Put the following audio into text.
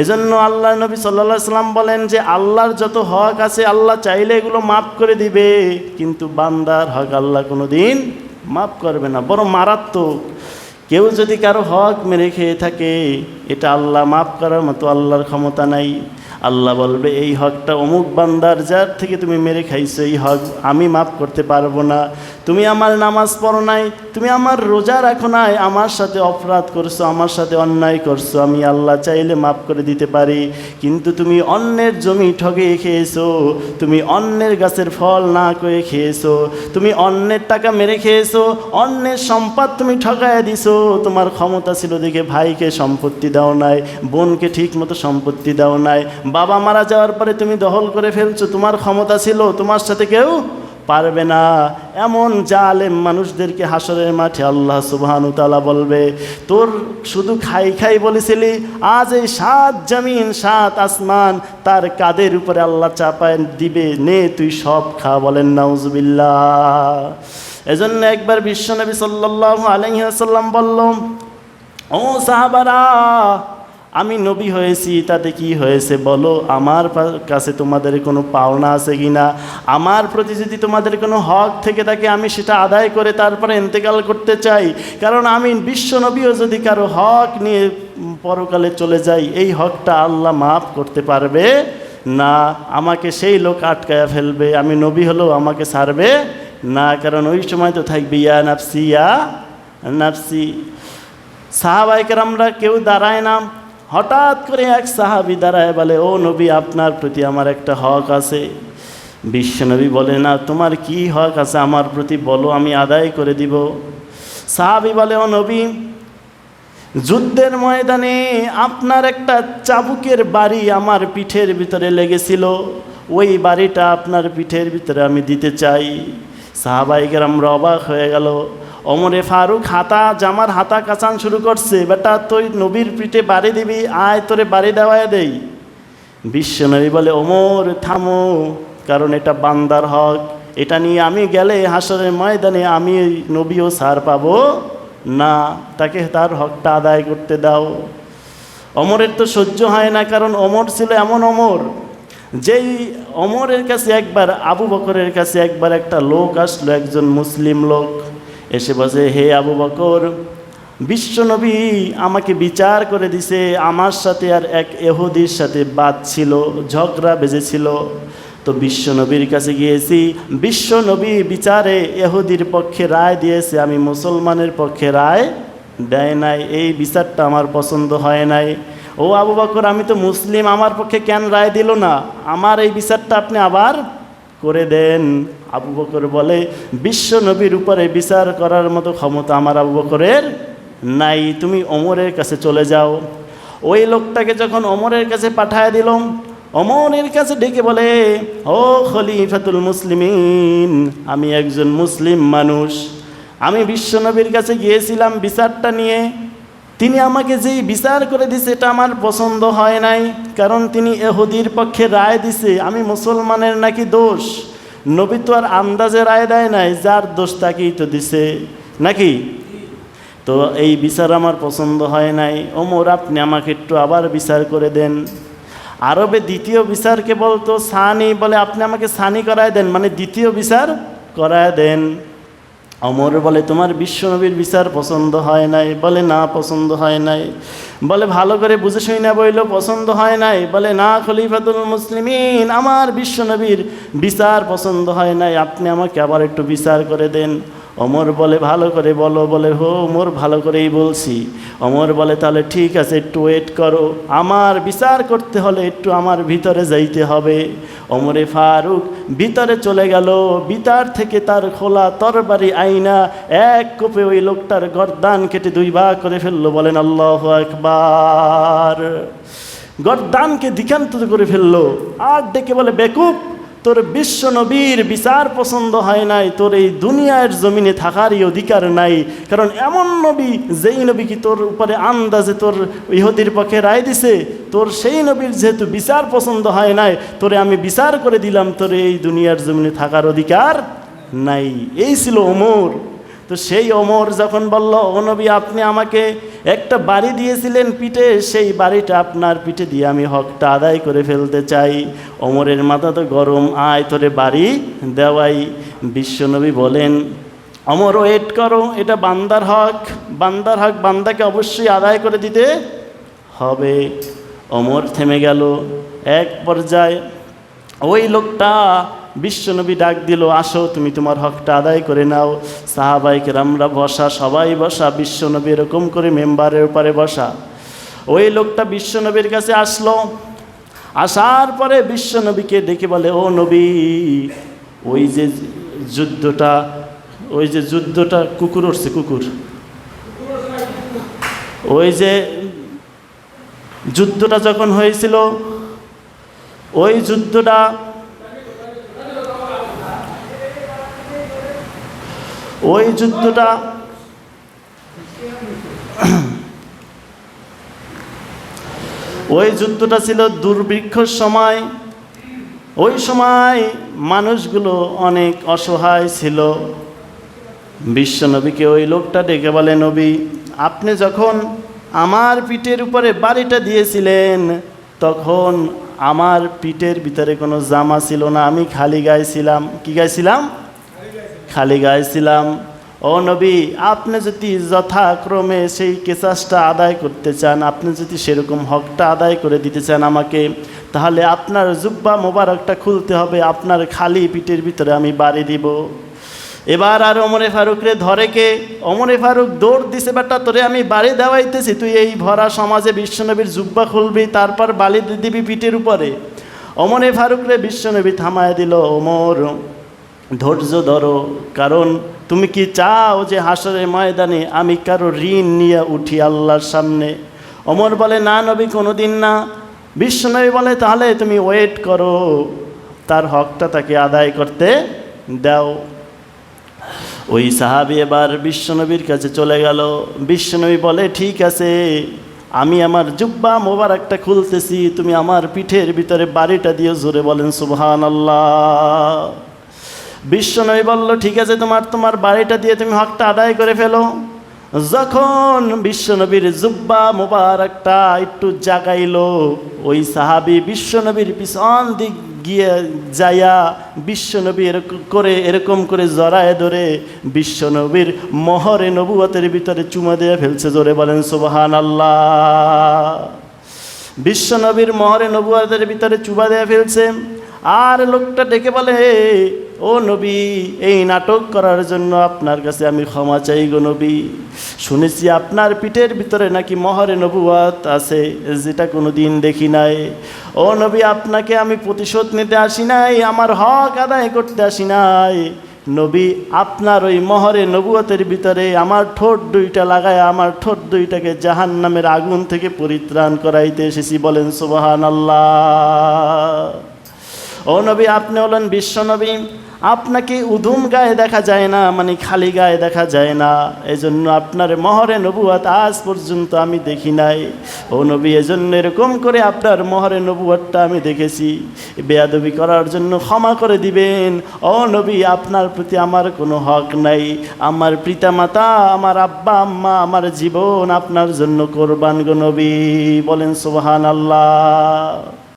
এজন্য আল্লাহ নবী সাল্লা সাল্লাম বলেন যে আল্লাহর যত হক আছে, আল্লাহ চাইলে এগুলো মাফ করে দিবে। কিন্তু বান্দার হক আল্লাহ কোনো দিন মাফ করবে না বড় মারাত্মক। কেউ যদি কারও হক মেরে খেয়ে থাকে, এটা আল্লাহ মাফ করার মতো আল্লাহর ক্ষমতা নাই। আল্লাহ বলবে, এই হকটা অমুক বান্দার, যার থেকে তুমি মেরে খাইছো, এই হক আমি মাফ করতে পারব না। তুমি আমার নামাজ পড়ো নাই, তুমি আমার রোজা রাখো নাই, আমার সাথে অপরাধ করছ, আমার সাথে অন্যায় করছ, আমি আল্লাহ চাইলে মাফ করে দিতে পারি, কিন্তু তুমি অন্যের জমি ঠগে খেয়েছো, তুমি অন্যের গাছের ফল না করে খেয়েছো, তুমি অন্যের টাকা মেরে খেয়েছো, অন্যের সম্পদ তুমি ঠকায় দিছো, তোমার ক্ষমতা ছিল দেখে ভাইকে সম্পত্তি দাও নাই, বোনকে ঠিক মতো সম্পত্তি দাও নাই, বাবা মারা যাওয়ার পরে তুমি দখল করে ফেলছো, তোমার ক্ষমতা ছিল, তোমার সাথে কেউ পারবে না। এমন জালেম মানুষদেরকে হাসরের মাঠে আল্লাহ সুবহানু তাআলা বলবে, তোর শুধু খাই খাই বলেছিলি, আজ এই সাত জমিন, সাত আসমান, তার কাদের উপরে আল্লাহ চাপায় দিবে? নে, তুই সব খা। বলেন, নাউজুবিল্লাহ। এজন্য একবার বিশ্বনবী সাল্লাল্লাহু আলাইহি ওয়াসাল্লাম বলল, ও সাহাবারা আমি নবী হয়েছি, তাতে কি হয়েছে বলো? আমার কাছে তোমাদের কোনো পাওনা আছে কি না? আমার প্রতি যদি তোমাদের কোনো হক থেকে থাকে, আমি সেটা আদায় করে তারপরে ইন্তেকাল করতে চাই। কারণ আমি বিশ্ব নবীও যদি কারও হক নিয়ে পরকালে চলে যাই, এই হকটা আল্লাহ মাফ করতে পারবে না। আমাকে সেই লোক আটকায়া ফেলবে, আমি নবী হলেও আমাকে ছাড়বে না। কারণ ওই সময় তো থাকবে, ইয়া নাফসি ইয়া নাফসি। সাহাবাইকার আমরা কেউ দাঁড়ায় না। হঠাৎ করে এক সাহাবি দাঁড়ায় বলে, ও নবী, আপনার প্রতি আমার একটা হক আছে। বিশ্বনবী বলে, না, তোমার কি হক আছে? আমার প্রতি বলো, আমি আদায় করে দিব। সাহাবি বলে, ও নবী, যুদ্ধের ময়দানে আপনার একটা চাবুকের বাড়ি আমার পিঠের ভিতরে লেগেছিল। ওই বাড়িটা আপনার পিঠের ভিতরে আমি দিতে চাই। সাহাবাইকের আমরা অবাক হয়ে গেল। অমরে ফারুক, হাতা জামার হাতা কাচান শুরু করছে। বেটা, তুই নবীর পিঠে বাড়ি দিবি, আয় তোরে বাড়ি দেওয়ায় দেই। বিশ্বনবী বলে অমর থামো, কারণ এটা বান্দার হক। এটা নিয়ে আমি গেলে হাসরের ময়দানে আমি নবীও সার পাবো না। তাকে তার হকটা আদায় করতে দাও। অমরের তো সহ্য হয় না, কারণ অমর ছিল এমন অমর যেই অমরের কাছে একবার, আবু বকরের কাছে একবার একটা লোক আসলো, একজন মুসলিম লোক। এসে বসে, হে আবু বকর বিশ্বনবী আমাকে বিচার করে দিছে, আমার সাথে আর এক এহুদির সাথে বাদ ছিল, ঝগড়া বেজেছিল। তো বিশ্বনবীর কাছে গিয়েছি বিশ্বনবী বিচারে এহুদির পক্ষে রায় দিয়েছে, আমি মুসলমানের পক্ষে রায় দেয় নাই, এই বিচারটা আমার পছন্দ হয় নাই। ও আবু বকর, আমি তো মুসলিম, আমার পক্ষে কেন রায় দিল না? আমার এই বিচারটা আপনি আবার করে দেন। আবু বকর বলে, বিশ্ব নবীর উপরে বিচার করার মতো ক্ষমতা আমার আবু বকরের নাই, তুমি অমরের কাছে চলে যাও। ওই লোকটাকে যখন অমরের কাছে পাঠায় দিলাম অমরের কাছে ডেকে বলে, ও খলিফাতুল মুসলিমিন, আমি একজন মুসলিম মানুষ। আমি বিশ্বনবীর কাছে গিয়েছিলাম বিচারটা নিয়ে তিনি আমাকে যেই বিচার করে দিছে, এটা আমার পছন্দ হয় নাই। কারণ তিনি এহুদির পক্ষে রায় দিছে, আমি মুসলমানের নাকি দোষ? নবী তো আর আন্দাজে রায় দেয় নাই, যার দোষ তাকেই তো দিছে। নাকি? তো এই বিচার আমার পছন্দ হয় নাই। ওমর, আপনি আমাকে একটু আবার বিচার করে দেন। আরবে দ্বিতীয় বিচারকে বলতো সানি বলে, আপনি আমাকে সানি করায় দেন। মানে দ্বিতীয় বিচার করায় দেন। অমর বলে, তোমার বিশ্বনবীর বিচার পছন্দ হয় নাই? বলে, না, পছন্দ হয় নাই। বলে, ভালো করে বুঝে শুই না বইল পছন্দ হয় নাই? বলে, না, খলিফাতুল মুসলিমিন, আমার বিশ্বনবীর বিচার পছন্দ হয় নাই। আপনি আমাকে আবার একটু বিচার করে দেন। অমর বলে, ভালো করে বলো। বলে, হো ওমর ভালো করেই বলছি। অমর বলে, তাহলে ঠিক আছে, একটু ওয়েট করো। আমার বিচার করতে হলে একটু আমার ভিতরে যাইতে হবে। অমরে ফারুক ভিতরে চলে গেল। বিতার থেকে তার খোলা তরবারি আইনা এক কোপে ওই লোকটার গরদান কেটে দুই ভাগ করে ফেলল। বলেন, আল্লাহ একবার গর্দানকে দিকান্ত করে ফেলল। আর ডেকে বলে, বেকুব তোর বিশ্ব নবীর বিচার পছন্দ হয় নাই, তোর এই দুনিয়ার জমিনে থাকারই অধিকার নাই। কারণ এমন নবী যেই নবী কি তোর উপরে আন্দাজে তোর ইহুদির পক্ষে রায় দিছে? তোর সেই নবীর যেহেতু বিচার পছন্দ হয় নাই, তোরে আমি বিচার করে দিলাম, তোর এই দুনিয়ার জমিনে থাকার অধিকার নাই। এই ছিল ওমর। তো সেই ওমর যখন বলল, ও নবী, আপনি আমাকে একটা বাড়ি দিয়েছিলেন পিঠে, সেই বাড়িটা আপনার পিঠে দিয়ে আমি হকটা আদায় করে ফেলতে চাই। অমরের মাথা তো গরম, আয় তোরে বাড়ি দেওয়াই। বিশ্বনবী বলেন অমর ওয়েট করো, এটা বান্দার হক। বান্দার হক বান্দাকে অবশ্যই আদায় করে দিতে হবে। অমর থেমে গেল। এক পর্যায়ে ওই লোকটা বিশ্বনবী ডাক দিল, আসো, তুমি তোমার হকটা আদায় করে নাও। সাহাবাইকে আমরা বসা, সবাই বসা, বিশ্বনবী এরকম করে মেম্বারের উপরে বসা। ওই লোকটা বিশ্বনবীর কাছে আসলো। আসার পরে বিশ্বনবীকে ডেকে বলে, ও নবী, ওই যে যুদ্ধটা, ওই যে যুদ্ধটা কুকুর উঠছে কুকুর। ওই যে যুদ্ধটা যখন হয়েছিল, ওই যুদ্ধটা ওই যুদ্ধটা ওই যুদ্ধটা ছিল দুর্ভিক্ষর সময়। ওই সময় মানুষগুলো অনেক অসহায় ছিল। বিশ্বনবীকে ওই লোকটা ডেকে বলে, নবী, আপনি যখন আমার পিঠের উপরে বাড়িটা দিয়েছিলেন, তখন আমার পিঠের ভিতরে কোনো জামা ছিল না। আমি খালি গাইছিলাম। কি গাইছিলাম? খালি গায়ে ছিলাম। ও নবী, আপনি যদি যথাক্রমে সেই কেসাসটা আদায় করতে চান, আপনি যদি সেরকম হকটা আদায় করে দিতে চান আমাকে, তাহলে আপনার জুব্বা মোবারকটা খুলতে হবে, আপনার খালি পিঠের ভিতরে আমি বাড়ি দিব। এবার আর অমরে ফারুকরে ধরে কে? অমরে ফারুক দৌড় দিছে, বেটা, তোরে আমি বাড়ি দেওয়াইতেছি, তুই এই ভরা সমাজে বিশ্বনবীর জুব্বা খুলবি, তারপর বালি দিবি পিঠের উপরে। অমরে ফারুকরে বিশ্বনবী থামায় দিল ওমর। ধৈর্য ধরো, কারণ তুমি কি চাও যে হাসরের ময়দানে আমি কারও ঋণ নিয়ে উঠি আল্লাহর সামনে? অমর বলে, না নবী কোনো দিন না বিশ্বনবী বলে, তাহলে তুমি ওয়েট করো। তার হকটা তাকে আদায় করতে দাও। ওই সাহাবি এবার বিশ্বনবীর কাছে চলে গেল। বিশ্বনবী বলে, ঠিক আছে, আমি আমার জুব্বা মোবারকটা খুলতেছি। তুমি আমার পিঠের ভিতরে বাড়িটা দিয়ে জোরে বলেন সুবহান আল্লাহ বিশ্বনবী বলল, ঠিক আছে তোমার তোমার বাড়িটা দিয়ে তুমি হকটা আদায় করে ফেলো। যখন বিশ্বনবীর জুব্বা মোবারকটা একটু জাগাইল, ওই সাহাবি বিশ্বনবীর পিছন দিক গিয়ে যাইয়া বিশ্বনবী এরকম করে এরকম করে জড়ায় ধরে বিশ্বনবীর মহরে নবুয়তের ভিতরে চুমা দিয়ে ফেলছে, জোরে বলেন সুবহান আল্লাহ বিশ্বনবীর মহরে নবুয়তের ভিতরে চুবা দিয়ে ফেলছে। আর লোকটা ডেকে বলে ও নবী, এই নাটক করার জন্য আপনার কাছে আমি ক্ষমা চাই গো নবী। শুনেছি আপনার পিঠের ভিতরে নাকি মহরে নবুয়াত আছে, যেটা কোনো দিন দেখি নাই। ও নবী, আপনাকে আমি প্রতিশোধ নিতে আসি নাই, আমার হক আদায় করতে আসি নাই। নবী, আপনার ওই মহরে নবুয়তের ভিতরে আমার ঠোঁট দুইটা লাগায় আমার ঠোঁট দুইটাকে জাহান নামের আগুন থেকে পরিত্রাণ করাইতে এসেছি বলেন সুবাহান আল্লাহ ও নবী, আপনি হলেন বিশ্ব নবী। আপনাকে উধুম গায়ে দেখা যায় না মানে খালি গায়ে দেখা যায় না। এজন্য আপনার মহরে নবুয়াত আজ পর্যন্ত আমি দেখি নাই। ও নবী, এজন্য এরকম করে আপনার মহরে নবুয়াতটা আমি দেখেছি। বেয়াদবি করার জন্য ক্ষমা করে দিবেন। ও নবী, আপনার প্রতি আমার কোনো হক নাই। আমার পিতামাতা, আমার আব্বা, আম্মা, আমার জীবন আপনার জন্য কোরবান গো নবী। বলেন সুবহান আল্লাহ